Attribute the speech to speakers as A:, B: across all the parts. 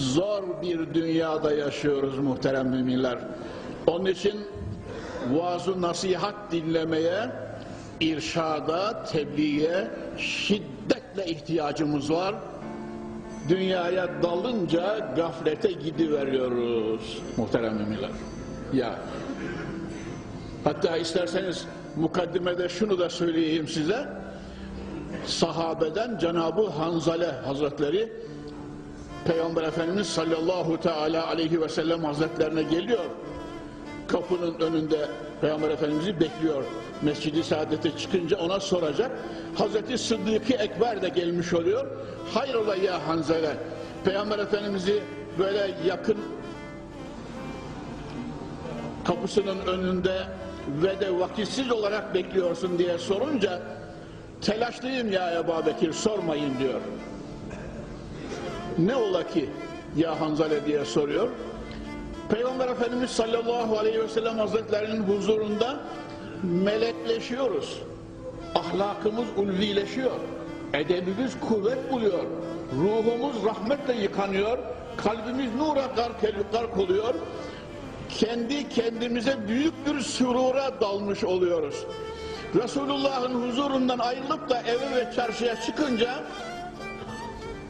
A: zor bir dünyada yaşıyoruz muhterem müminler. Onun için vaaz nasihat dinlemeye, irşada, tebliğe şiddetle ihtiyacımız var. Dünyaya dalınca gaflete gidiveriyoruz muhterem müminler. Ya hatta isterseniz mukaddimede şunu da söyleyeyim size. Sahabeden Cenab-ı Hanzale Hazretleri Peygamber Efendimiz sallallahu teala aleyhi ve sellem hazretlerine geliyor. Kapının önünde Peygamber Efendimiz'i bekliyor. Mescid-i Saadet'e çıkınca ona soracak. Hazreti Sıddık-ı Ekber de gelmiş oluyor. Hayrola ya Hanzale. Peygamber Efendimiz'i böyle yakın kapısının önünde ve de vakitsiz olarak bekliyorsun diye sorunca telaşlıyım ya Ebu Bekir sormayın diyor. Ne ola ki ya Hanzale diye soruyor. Peygamber Efendimiz sallallahu aleyhi ve sellem hazretlerinin huzurunda melekleşiyoruz. Ahlakımız ulvileşiyor. Edebimiz kuvvet buluyor. Ruhumuz rahmetle yıkanıyor. Kalbimiz nura gark, gark oluyor. Kendi kendimize büyük bir sürura dalmış oluyoruz. Resulullah'ın huzurundan ayrılıp da eve ve çarşıya çıkınca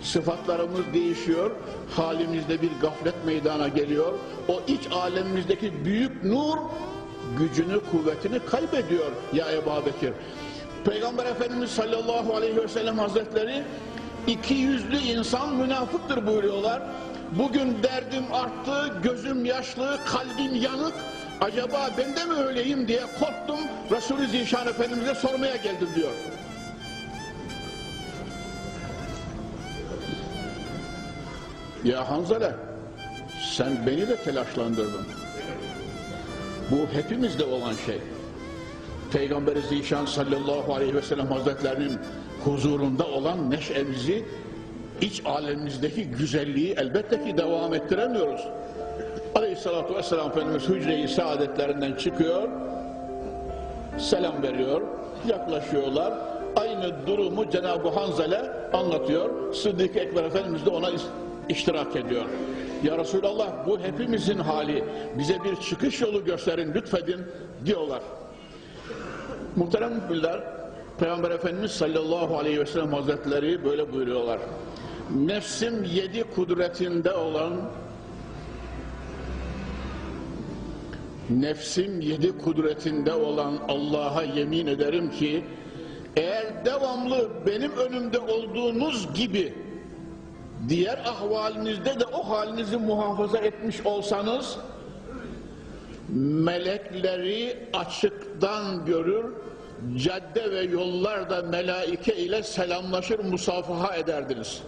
A: sıfatlarımız değişiyor, halimizde bir gaflet meydana geliyor. O iç alemimizdeki büyük nur gücünü, kuvvetini kaybediyor ya Ebu Bekir. Peygamber Efendimiz sallallahu aleyhi ve sellem hazretleri iki yüzlü insan münafıktır buyuruyorlar. Bugün derdim arttı, gözüm yaşlı, kalbim yanık. Acaba ben de mi öyleyim diye korktum. Resulü Zişan Efendimiz'e sormaya geldim diyor. Ya Hanzale, sen beni de telaşlandırdın. Bu hepimizde olan şey. Peygamber-i Zişan sallallahu aleyhi ve sellem hazretlerinin huzurunda olan neşemizi, iç alemimizdeki güzelliği elbette ki devam ettiremiyoruz. Aleyhissalatu vesselam Efendimiz hücre-i saadetlerinden çıkıyor, selam veriyor, yaklaşıyorlar. Aynı durumu Cenab-ı Hanzale anlatıyor. Sıddık Ekber Efendimiz de ona iştirak ediyor. Ya Resulallah bu hepimizin hali. Bize bir çıkış yolu gösterin lütfedin diyorlar. Muhterem müminler, Peygamber Efendimiz sallallahu aleyhi ve sellem hazretleri böyle buyuruyorlar. Nefsim yedi kudretinde olan nefsim yedi kudretinde olan Allah'a yemin ederim ki eğer devamlı benim önümde olduğunuz gibi diğer ahvalinizde de o halinizi muhafaza etmiş olsanız melekleri açıktan görür cadde ve yollarda melaike ile selamlaşır musafaha ederdiniz.